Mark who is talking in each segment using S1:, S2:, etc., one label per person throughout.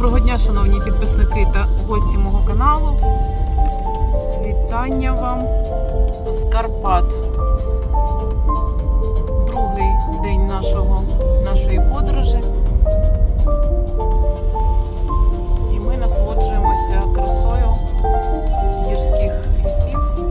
S1: Доброго дня, шановні підписники та гості мого каналу. Вітання вам з Карпат. Другий день нашого, нашої подорожі. І ми насолоджуємося красою гірських лісів.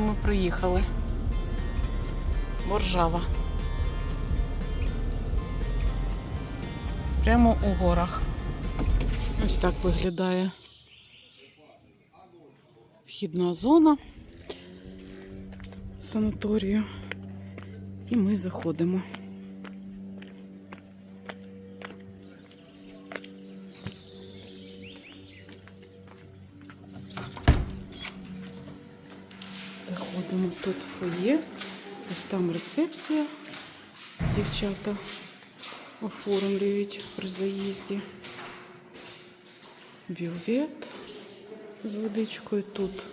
S1: Ми ми приїхали. Боржава. Прямо у горах. Ось так виглядає вхідна зона санаторію. І ми заходимо. Фоє. Ось там рецепція. Дівчата оформлюють при заїзді. Бювет з водичкою. Тут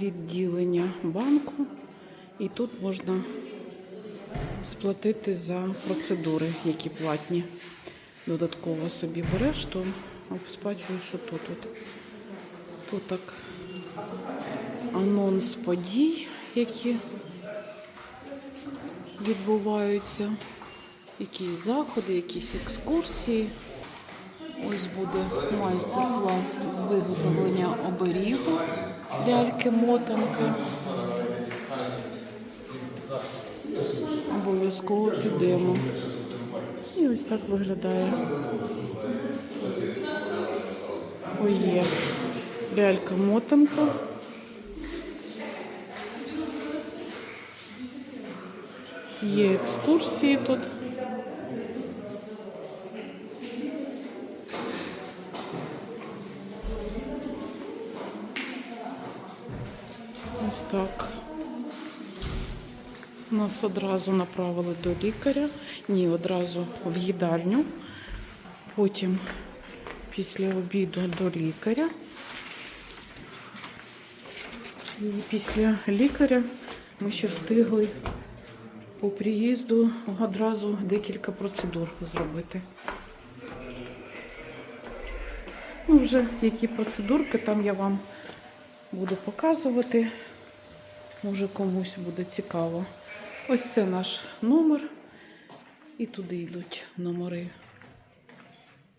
S1: відділення банку. І тут можна сплатити за процедури, які платні. Додатково собі береш, то сплачуєш що. Тут, тут так анонс подій, які відбуваються, якісь заходи, якісь екскурсії. Ось буде майстер-клас з виготовлення оберігу ляльки, мотанки. Обов'язково підемо. І ось так виглядає. Фоє. Лялька мотанка. Є екскурсії тут. Ось так. Нас одразу направили до лікаря. Ні, одразу в їдальню. Потім після обіду до лікаря. І після лікаря ми ще встигли по приїзду одразу декілька процедур зробити. Ну, вже які процедурки там я вам буду показувати. Може комусь буде цікаво. Ось це наш номер. І туди йдуть номери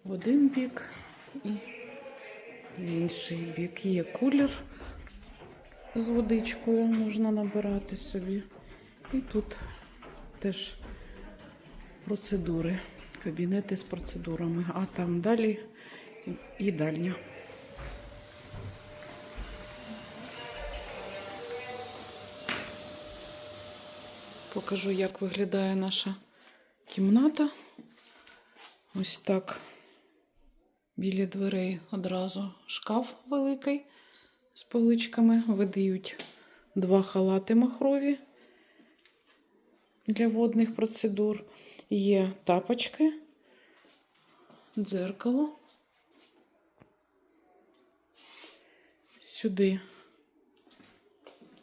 S1: в один бік і в інший бік. Є кулер з водичкою, можна набирати собі. І тут теж процедури, кабінети з процедурами. А там далі їдальня. Покажу, як виглядає наша кімната. Ось так. Біля дверей одразу шкаф великий з поличками. Видають два халати махрові для водних процедур. Є тапочки, дзеркало. Сюди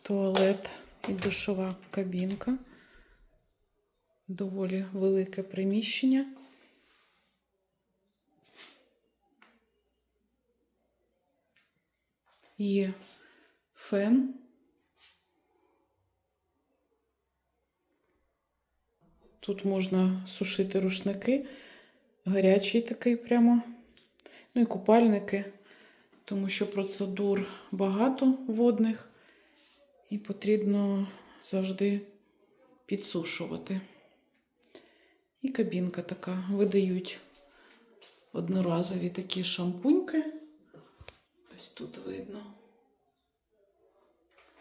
S1: туалет і душова кабінка. Доволі велике приміщення. Є фен. Тут можна сушити рушники, гарячий такий прямо. Ну і купальники, тому що процедур багато водних і потрібно завжди підсушувати. І кабінка така. Видають одноразові такі шампуньки. Ось тут видно.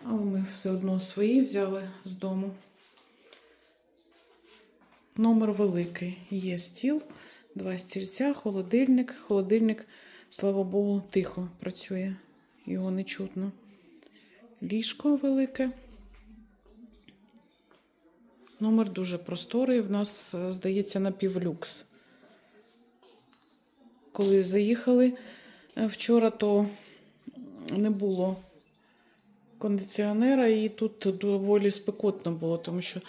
S1: Але ми все одно свої взяли з дому. Номер великий. Є стіл, два стільця, холодильник. Холодильник, слава Богу, тихо працює. Його не чутно. Ліжко велике. Номер дуже просторий. В нас, е, здається, напівлюкс. Коли заїхали е, вчора, то не було кондиціонера, і тут доволі спекотно було, тому що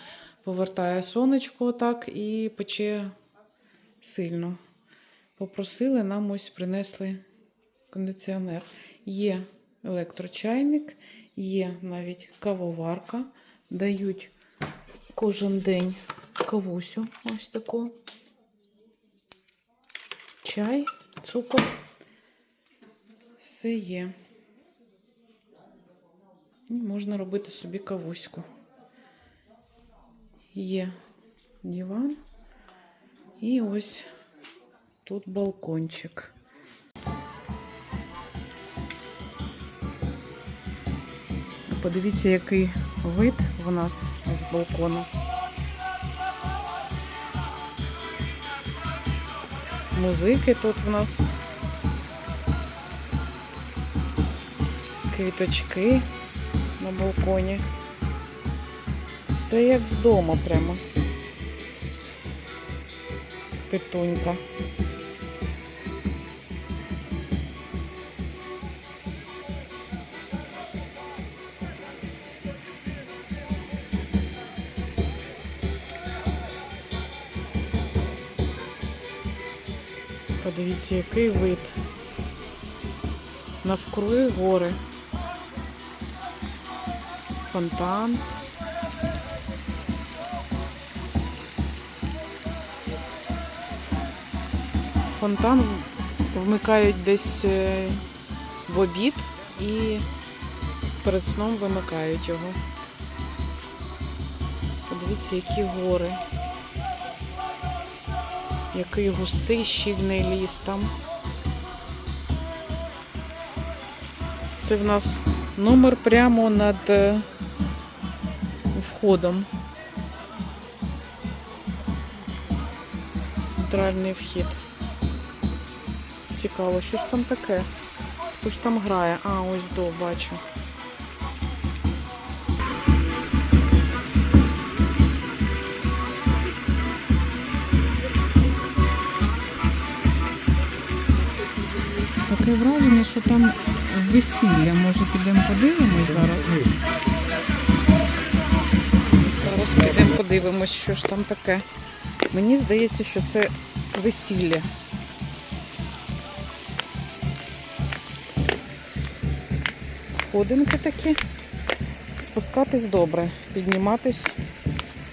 S1: повертає сонечко так і пече сильно. Попросили, нам ось принесли кондиціонер. Є електрочайник, є навіть кавоварка, дають кожен день кавусю ось таку. Чай, цукор. Все є. І можна робити собі кавуську. Є диван. І ось тут балкончик. Подивіться, який вид в нас з балкону. Музики тут в нас. Квіточки на балконі. Все як вдома прямо. Петунька. Подивіться, який вид. Навкруги гори. Фонтан. Фонтан вмикають десь е, в обід і перед сном вимикають його. Подивіться, які гори. Який густий щільний ліс там. Це в нас номер прямо над е, входом. Центральний вхід. Цікаво, що ж там таке? Хто ж там грає? А, ось до, бачу. Таке враження, що там весілля. Може підемо подивимось зараз? Зараз підемо подивимось, що ж там таке. Мені здається, що це весілля. Сходинки такі. Спускатись добре, підніматись,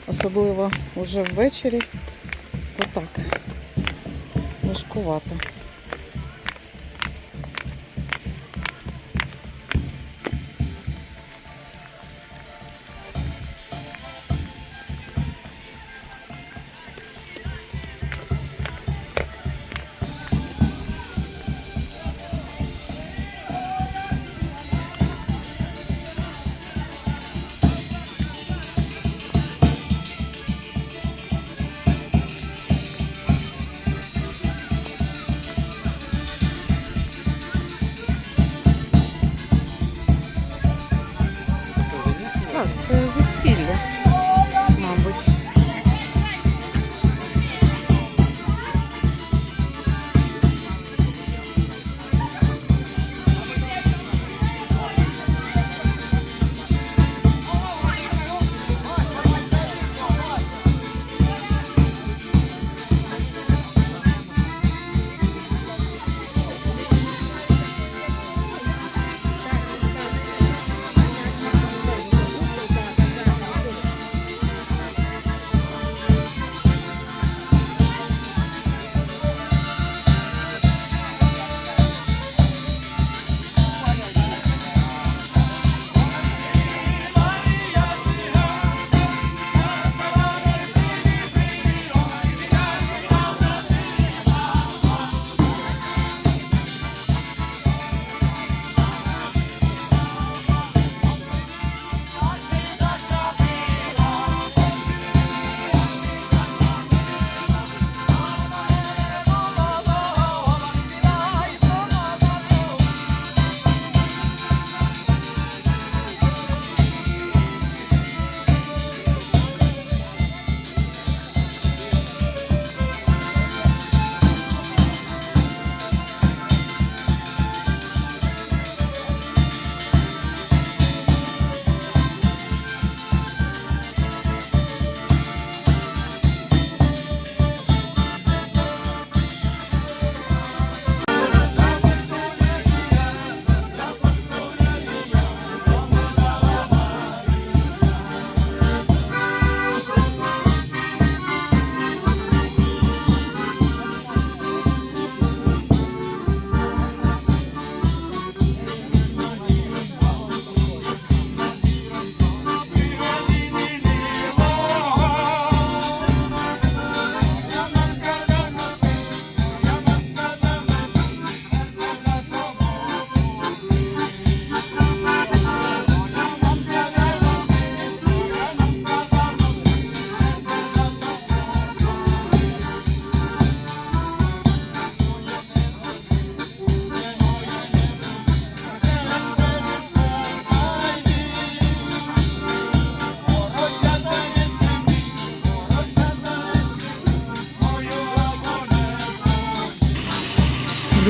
S1: особливо вже ввечері. Отак. Важкувато.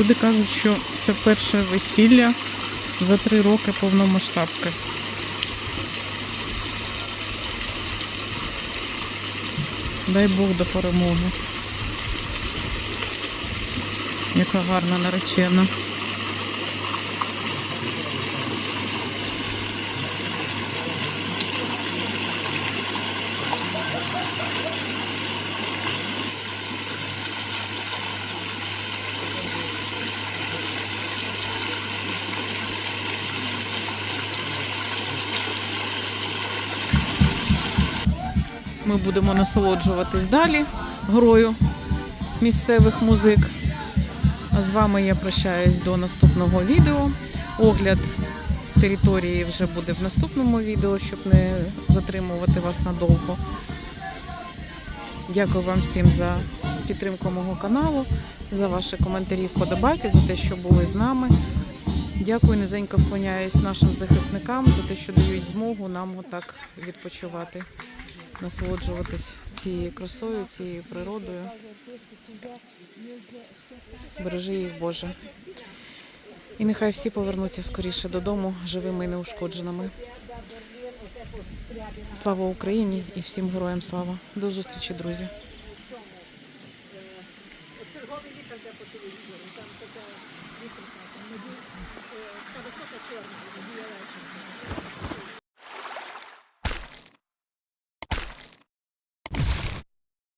S1: Люди кажуть, що це перше весілля за три роки повномасштабки. Дай Бог до перемоги. Яка гарна наречена. Ми будемо насолоджуватись далі грою місцевих музик. А з вами я прощаюсь до наступного відео. Огляд території вже буде в наступному відео, щоб не затримувати вас надовго. Дякую вам всім за підтримку мого каналу, за ваші коментарі, вподобайки, за те, що були з нами. Дякую, низенько вклоняюсь нашим захисникам за те, що дають змогу нам отак відпочивати, насолоджуватись цією красою, цією природою. Бережи їх, Боже. І нехай всі повернуться скоріше додому живими і неушкодженими. Слава Україні і всім героям слава. До зустрічі, друзі.